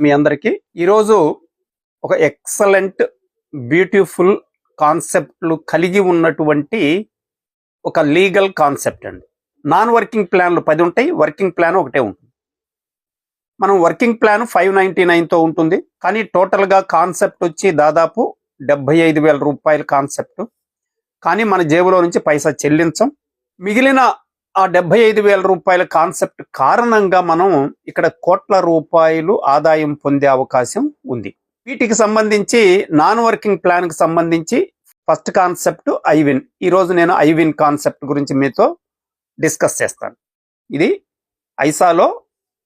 మీ అందరికీ ఈరోజు ఒక ఎక్సలెంట్ బ్యూటిఫుల్ కాన్సెప్ట్లు కలిగి ఉన్నటువంటి ఒక లీగల్ కాన్సెప్ట్ అండి. నాన్ వర్కింగ్ ప్లాన్లు పది ఉంటాయి వర్కింగ్ ప్లాన్ ఒకటే ఉంటుంది. మనం వర్కింగ్ ప్లాన్ ఫైవ్ నైంటీ నైన్తో ఉంటుంది కానీ టోటల్గా కాన్సెప్ట్ వచ్చి దాదాపు డెబ్బై ఐదు వేల రూపాయల కాన్సెప్ట్. కానీ మన జేబులో నుంచి పైసా చెల్లించం. మిగిలిన ఆ డెబ్బై ఐదు వేల రూపాయల కాన్సెప్ట్ కారణంగా మనం ఇక్కడ కోట్ల రూపాయలు ఆదాయం పొందే అవకాశం ఉంది. వీటికి సంబంధించి నాన్ వర్కింగ్ ప్లాన్కి సంబంధించి ఫస్ట్ కాన్సెప్ట్ ఐవిన్. ఈరోజు నేను ఐవిన్ కాన్సెప్ట్ గురించి మీతో డిస్కస్ చేస్తాను. ఇది ఐసాలో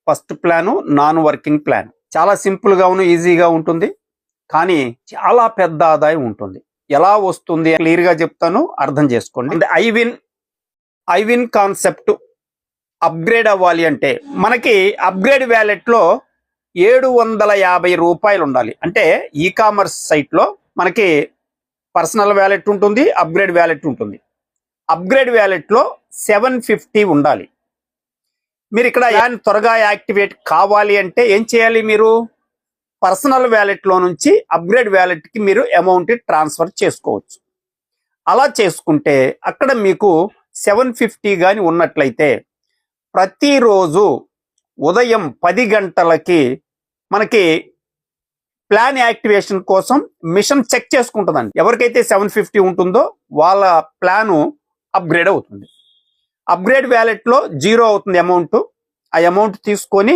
first plan non working plan. చాలా సింపుల్గాను ఉన్న ఈజీగా ఉంటుంది. కానీ చాలా పెద్ద ఆదాయం ఉంటుంది. ఎలా వస్తుంది క్లియర్గా చెప్తాను అర్థం చేసుకోండి. ఐవిన్ ఐవిన్ కాన్సెప్ట్ అప్గ్రేడ్ అవ్వాలి అంటే మనకి అప్గ్రేడ్ వ్యాలెట్లో ఏడు వందల యాభై రూపాయలు ఉండాలి. అంటే ఈ కామర్స్ సైట్లో మనకి పర్సనల్ వ్యాలెట్ ఉంటుంది అప్గ్రేడ్ వ్యాలెట్ ఉంటుంది. అప్గ్రేడ్ వ్యాలెట్లో సెవెన్ ఫిఫ్టీ ఉండాలి. మీరు ఇక్కడ యాన్ త్వరగా యాక్టివేట్ కావాలి అంటే ఏం చేయాలి మీరు? పర్సనల్ వ్యాలెట్లో నుంచి అప్గ్రేడ్ వ్యాలెట్కి మీరు అమౌంట్ ట్రాన్స్ఫర్ చేసుకోవచ్చు. అలా చేసుకుంటే అక్కడ మీకు సెవెన్ ఫిఫ్టీ కానీ ఉన్నట్లయితే ప్రతిరోజు ఉదయం పది గంటలకి మనకి ప్లాన్ యాక్టివేషన్ కోసం మిషన్ చెక్ చేసుకుంటుందండి. ఎవరికైతే సెవెన్ ఫిఫ్టీ ఉంటుందో వాళ్ళ ప్లాను అప్గ్రేడ్ అవుతుంది. అప్గ్రేడ్ వ్యాలెట్లో జీరో అవుతుంది అమౌంట్. ఆ అమౌంట్ తీసుకొని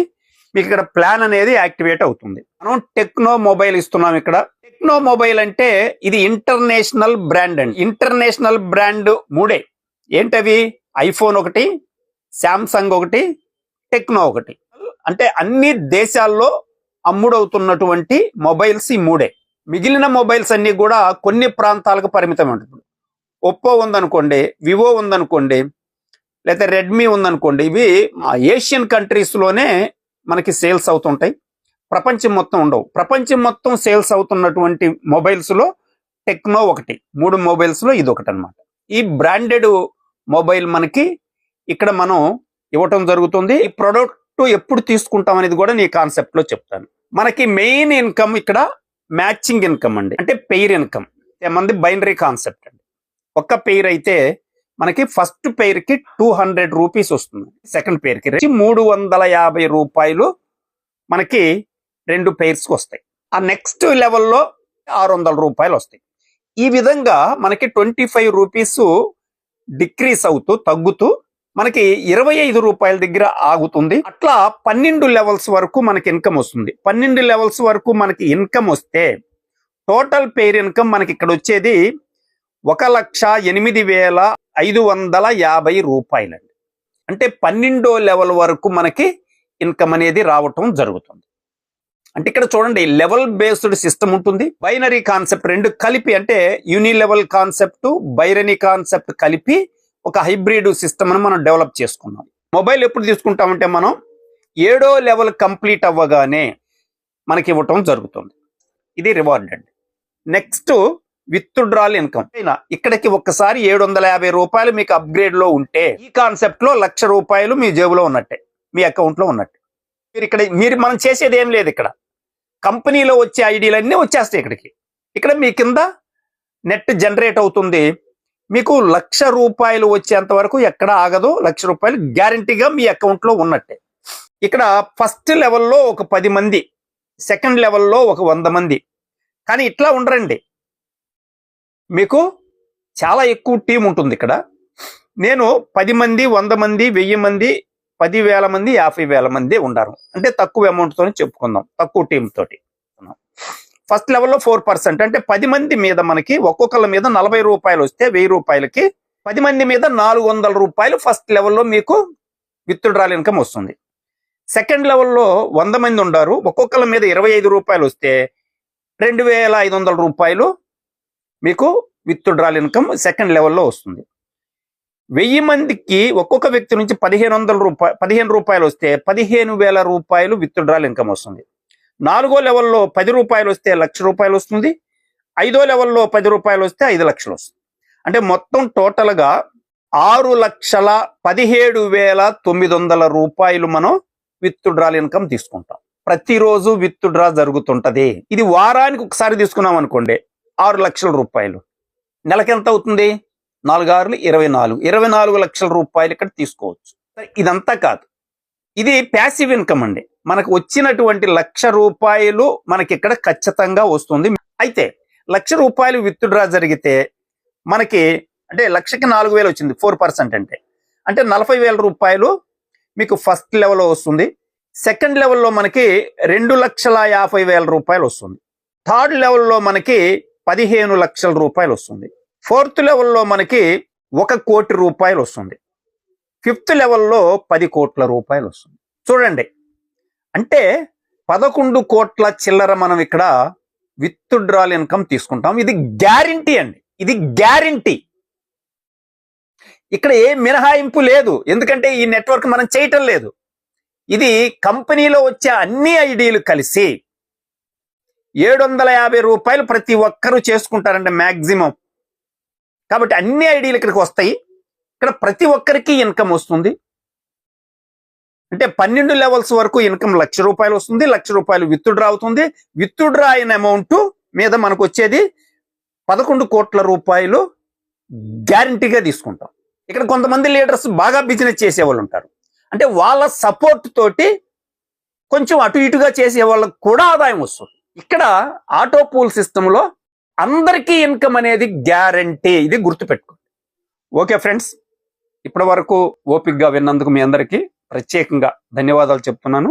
మీకు ఇక్కడ ప్లాన్ అనేది యాక్టివేట్ అవుతుంది. మనం టెక్నో మొబైల్ ఇస్తున్నాం ఇక్కడ. టెక్నో మొబైల్ అంటే ఇది ఇంటర్నేషనల్ బ్రాండ్ అండి. ఇంటర్నేషనల్ బ్రాండ్ మూడే. ఏంటవి? ఐఫోన్ ఒకటి శాంసంగ్ ఒకటి టెక్నో ఒకటి. అంటే అన్ని దేశాల్లో అమ్ముడవుతున్నటువంటి మొబైల్స్ ఈ మూడే. మిగిలిన మొబైల్స్ అన్నీ కూడా కొన్ని ప్రాంతాలకు పరిమితం ఉంటుంది. ఒప్పో ఉందనుకోండి వివో ఉందనుకోండి లేదా రెడ్మీ ఉందనుకోండి ఇవి ఏషియన్ కంట్రీస్లోనే మనకి సేల్స్ అవుతుంటాయి. ప్రపంచం మొత్తం ఉండవు. ప్రపంచం మొత్తం సేల్స్ అవుతున్నటువంటి మొబైల్స్లో టెక్నో ఒకటి. మూడు మొబైల్స్లో ఇది ఒకటి అనమాట ఈ బ్రాండెడ్ మొబైల్ మనకి ఇక్కడ మనం ఇవ్వటం జరుగుతుంది. ఈ ప్రొడక్ట్ ఎప్పుడు తీసుకుంటాం అనేది కూడా నీ కాన్సెప్ట్లో చెప్తాను. మనకి మెయిన్ ఇన్కమ్ ఇక్కడ మ్యాచింగ్ ఇన్కమ్ అండి. అంటే పెయిర్ ఇన్కమ్. మంది బైనరీ కాన్సెప్ట్ అండి. ఒక్క పెయిర్ అయితే మనకి ఫస్ట్ పెయిర్కి టూ హండ్రెడ్ రూపీస్ వస్తుంది. సెకండ్ పెయిర్కి మూడు వందల యాభై రూపాయలు మనకి రెండు పెయిర్స్కి వస్తాయి. ఆ నెక్స్ట్ లెవెల్లో ఆరు వందల రూపాయలు వస్తాయి. ఈ విధంగా మనకి ట్వంటీ ఫైవ్ రూపీస్ డిక్రీస్ అవుతూ తగ్గుతూ మనకి ఇరవై ఐదు రూపాయల దగ్గర ఆగుతుంది. అట్లా పన్నెండు లెవెల్స్ వరకు మనకి ఇన్కమ్ వస్తుంది. పన్నెండు లెవెల్స్ వరకు మనకి ఇన్కమ్ వస్తే టోటల్ పేర్ ఇన్కమ్ మనకి ఇక్కడ వచ్చేది ఒక లక్ష ఎనిమిది వేల ఐదు వందల యాభై రూపాయలండి. అంటే పన్నెండో లెవెల్ వరకు మనకి ఇన్కమ్ అనేది రావటం జరుగుతుంది. అంటే ఇక్కడ చూడండి లెవెల్ బేస్డ్ సిస్టమ్ ఉంటుంది. బైనరీ కాన్సెప్ట్ రెండు కలిపి అంటే యూని లెవెల్ కాన్సెప్ట్ బైరనీ కాన్సెప్ట్ కలిపి ఒక హైబ్రిడ్ సిస్టమ్ అని మనం డెవలప్ చేసుకున్నాం. మొబైల్ ఎప్పుడు తీసుకుంటామంటే మనం ఏడో లెవెల్ కంప్లీట్ అవ్వగానే మనకి ఇవ్వటం జరుగుతుంది. ఇది రివార్డ్ అండి నెక్స్ట్ విత్ డ్రాల్ ఇన్కమ్ ఇక్కడికి ఒక్కసారి ఏడు వందల యాభై రూపాయలు మీకు అప్గ్రేడ్లో ఉంటే ఈ కాన్సెప్ట్లో లక్ష రూపాయలు మీ జేబులో ఉన్నట్టే మీ అకౌంట్లో ఉన్నట్టే. మీరు ఇక్కడ మీరు మనం చేసేది ఏం లేదు ఇక్కడ. కంపెనీలో వచ్చే ఐడీలన్నీ వచ్చేస్తాయి ఇక్కడికి. ఇక్కడ మీ కింద నెట్ జనరేట్ అవుతుంది. మీకు లక్ష రూపాయలు వచ్చేంత వరకు ఎక్కడ ఆగదు. లక్ష రూపాయలు గ్యారంటీగా మీ అకౌంట్లో ఉన్నట్టే. ఇక్కడ ఫస్ట్ లెవెల్లో ఒక పది మంది సెకండ్ లెవెల్లో ఒక వంద మంది. కానీ ఇట్లా ఉండరండి. మీకు చాలా ఎక్కువ టీం ఉంటుంది ఇక్కడ. నేను పది మంది వంద మంది వెయ్యి మంది పది వేల మంది యాభై వేల మంది ఉండరు అంటే తక్కువ అమౌంట్తో చెప్పుకుందాం. తక్కువ టీం తోటి. ఫస్ట్ లెవెల్లో ఫోర్ పర్సెంట్ అంటే పది మంది మీద మనకి ఒక్కొక్కళ్ళ మీద నలభై రూపాయలు వస్తే వెయ్యి రూపాయలకి పది మంది మీద నాలుగు వందల రూపాయలు ఫస్ట్ లెవెల్లో మీకు విత్డ్రాల్ ఇన్కమ్ వస్తుంది. సెకండ్ లెవెల్లో వంద మంది ఉండారు. ఒక్కొక్కళ్ళ మీద ఇరవై ఐదు రూపాయలు వస్తే రెండు వేల ఐదు వందల రూపాయలు మీకు విత్డ్రాల్ ఇన్కమ్ సెకండ్ లెవెల్లో వస్తుంది. వెయ్యి మందికి ఒక్కొక్క వ్యక్తి నుంచి పదిహేను వందల రూపాయలు పదిహేను రూపాయలు వస్తే పదిహేను వేల రూపాయలు విత్డ్రాల్ ఇన్కమ్ వస్తుంది. నాలుగో లెవెల్లో పది రూపాయలు వస్తే లక్ష రూపాయలు వస్తుంది. ఐదో లెవెల్లో పది రూపాయలు వస్తే ఐదు లక్షలు వస్తుంది. అంటే మొత్తం టోటల్గా ఆరు లక్షల పదిహేడు వేల తొమ్మిది వందల రూపాయలు మనం విత్డ్రాల్ ఇన్కమ్ తీసుకుంటాం. ప్రతిరోజు విత్ డ్రా జరుగుతుంటది. ఇది వారానికి ఒకసారి తీసుకున్నాం అనుకోండి ఆరు లక్షల రూపాయలు. నెలకెంత ఎంత అవుతుంది? నాలుగు ఆరులు ఇరవై నాలుగు. ఇరవై నాలుగు లక్షల రూపాయలు ఇక్కడ తీసుకోవచ్చు. ఇదంతా కాదు. ఇది ప్యాసివ్ ఇన్కమ్ అండి. మనకు వచ్చినటువంటి లక్ష రూపాయలు మనకి ఇక్కడ ఖచ్చితంగా వస్తుంది. అయితే లక్ష రూపాయలు విత్ డ్రా జరిగితే మనకి అంటే లక్షకి నాలుగు వేలు వచ్చింది ఫోర్ పర్సెంట్ అంటే. అంటే నలభై వేల రూపాయలు మీకు ఫస్ట్ లెవెల్లో వస్తుంది. సెకండ్ లెవెల్లో మనకి రెండు లక్షల యాభై వేల రూపాయలు వస్తుంది. థర్డ్ లెవెల్లో మనకి పదిహేను లక్షల రూపాయలు వస్తుంది. ఫోర్త్ లెవెల్లో మనకి ఒక కోటి రూపాయలు వస్తుంది. ఫిఫ్త్ లెవెల్లో పది కోట్ల రూపాయలు వస్తుంది. చూడండి. అంటే పదకొండు కోట్ల చిల్లర మనం ఇక్కడ విత్ డ్రాల్ ఇన్కమ్ తీసుకుంటాం. ఇది గ్యారంటీ అండి. ఇది గ్యారంటీ. ఇక్కడ ఏ మినహాయింపు లేదు. ఎందుకంటే ఈ నెట్వర్క్ మనం చేయటం లేదు. ఇది కంపెనీలో వచ్చే అన్ని ఐడీలు కలిసి ఏడు వందల యాభై రూపాయలు ప్రతి ఒక్కరూ చేసుకుంటారండి మ్యాక్సిమం కాబట్టి అన్ని ఐడీలు ఇక్కడికి వస్తాయి. ఇక్కడ ప్రతి ఒక్కరికి ఇన్కమ్ వస్తుంది. అంటే పన్నెండు లెవెల్స్ వరకు ఇన్కమ్ లక్ష రూపాయలు వస్తుంది. లక్ష రూపాయలు విత్డ్రా అవుతుంది. విత్డ్రా అయిన అమౌంట్ మీద మనకు వచ్చేది పదకొండు కోట్ల రూపాయలు గ్యారంటీగా తీసుకుంటాం. ఇక్కడ కొంతమంది లీడర్స్ బాగా బిజినెస్ చేసే వాళ్ళు ఉంటారు. అంటే వాళ్ళ సపోర్ట్ తోటి కొంచెం అటు ఇటుగా చేసే వాళ్ళకు కూడా ఆదాయం వస్తుంది. ఇక్కడ ఆటో పూల్ సిస్టంలో అందరికీ ఇన్కమ్ అనేది గ్యారంటీ. ఇది గుర్తుపెట్టుకోండి. ఓకే ఫ్రెండ్స్ ఇప్పటి వరకు ఓపిక్గా విన్నందుకు మీ అందరికీ ప్రత్యేకంగా ధన్యవాదాలు చెప్తున్నాను.